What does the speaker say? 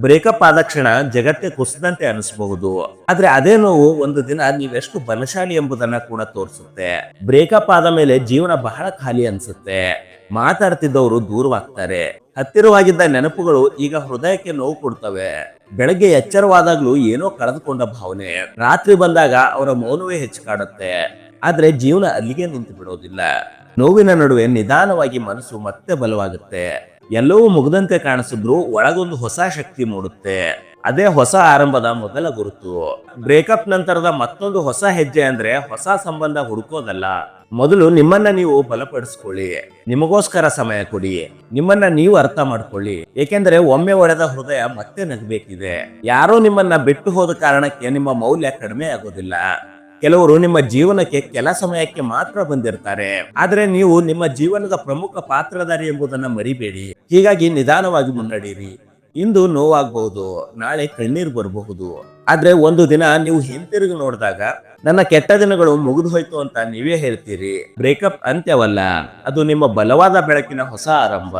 Breakup ಆದ ಕ್ಷಣ ಜಗತ್ತೇ ಕುಸಿದಂತೆ ಅನಿಸಬಹುದು. ಆದ್ರೆ ಅದೇ ನೋವು ಒಂದು ದಿನ ನೀವೆಷ್ಟು ಬಲಶಾಲಿ ಎಂಬುದನ್ನ ಕೂಡ ತೋರಿಸುತ್ತೆ. ಬ್ರೇಕಪ್ ಆದ ಮೇಲೆ ಜೀವನ ಬಹಳ ಖಾಲಿ ಅನ್ಸುತ್ತೆ. ಮಾತಾಡ್ತಿದ್ದವರು ದೂರವಾಗ್ತಾರೆ. ಹತ್ತಿರವಾಗಿದ್ದ ನೆನಪುಗಳು ಈಗ ಹೃದಯಕ್ಕೆ ನೋವು ಕೊಡ್ತವೆ. ಬೆಳಗ್ಗೆ ಎಚ್ಚರವಾದಾಗ್ಲೂ ಏನೋ ಕಳೆದುಕೊಂಡ ಭಾವನೆ. ರಾತ್ರಿ ಬಂದಾಗ ಅವರ ಮೌನವೇ ಹೆಚ್ಚು ಕಾಡುತ್ತೆ. ಆದ್ರೆ ಜೀವನ ಅಲ್ಲಿಗೆ ನಿಂತು ಬಿಡೋದಿಲ್ಲ. ನೋವಿನ ನಡುವೆ ನಿಧಾನವಾಗಿ ಮನಸ್ಸು ಮತ್ತೆ ಬಲವಾಗುತ್ತೆ. ಎಲ್ಲವೂ ಮುಗ್ದಂತೆ ಕಾಣಿಸಿದ್ರು ಒಳಗೊಂದು ಹೊಸ ಶಕ್ತಿ ಮೂಡುತ್ತೆ. ಅದೇ ಹೊಸ ಆರಂಭದ ಮೊದಲ ಗುರುತು. ಬ್ರೇಕಪ್ ನಂತರದ ಮತ್ತೊಂದು ಹೊಸ ಹೆಜ್ಜೆ ಅಂದ್ರೆ ಹೊಸ ಸಂಬಂಧ ಹುಡುಕೋದಲ್ಲ. ಮೊದಲು ನಿಮ್ಮನ್ನ ನೀವು ಬಲಪಡಿಸ್ಕೊಳ್ಳಿ. ನಿಮಗೋಸ್ಕರ ಸಮಯ ಕೊಡಿ. ನಿಮ್ಮನ್ನ ನೀವು ಅರ್ಥ ಮಾಡ್ಕೊಳ್ಳಿ. ಏಕೆಂದ್ರೆ ಒಮ್ಮೆ ಒಡೆದ ಹೃದಯ ಮತ್ತೆ ನಗಬೇಕಿದೆ. ಯಾರೋ ನಿಮ್ಮನ್ನ ಬಿಟ್ಟು ಹೋದ ಕಾರಣಕ್ಕೆ ನಿಮ್ಮ ಮೌಲ್ಯ ಕಡಿಮೆ ಆಗೋದಿಲ್ಲ. ಕೆಲವರು ನಿಮ್ಮ ಜೀವನಕ್ಕೆ ಕೆಲ ಸಮಯಕ್ಕೆ ಮಾತ್ರ ಬಂದಿರ್ತಾರೆ. ಆದ್ರೆ ನೀವು ನಿಮ್ಮ ಜೀವನದ ಪ್ರಮುಖ ಪಾತ್ರಧಾರಿ ಎಂಬುದನ್ನ ಮರಿಬೇಡಿ. ಹೀಗಾಗಿ ನಿಧಾನವಾಗಿ ಮುನ್ನಡೀರಿ ಇಂದು ನೋವಾಗಬಹುದು ನಾಳೆ ಕಣ್ಣೀರು ಬರಬಹುದು. ಆದ್ರೆ ಒಂದು ದಿನ ನೀವು ಹಿಂತಿರುಗಿ ನೋಡಿದಾಗ, ನನ್ನ ಕೆಟ್ಟ ದಿನಗಳು ಮುಗಿದು ಹೋಯ್ತು ಅಂತ ನೀವೇ ಹೇಳ್ತೀರಿ. ಬ್ರೇಕಪ್ ಅಂತ್ಯವಲ್ಲ, ಅದು ನಿಮ್ಮ ಬಲವಾದ ಬೆಳಕಿನ ಹೊಸ ಆರಂಭ.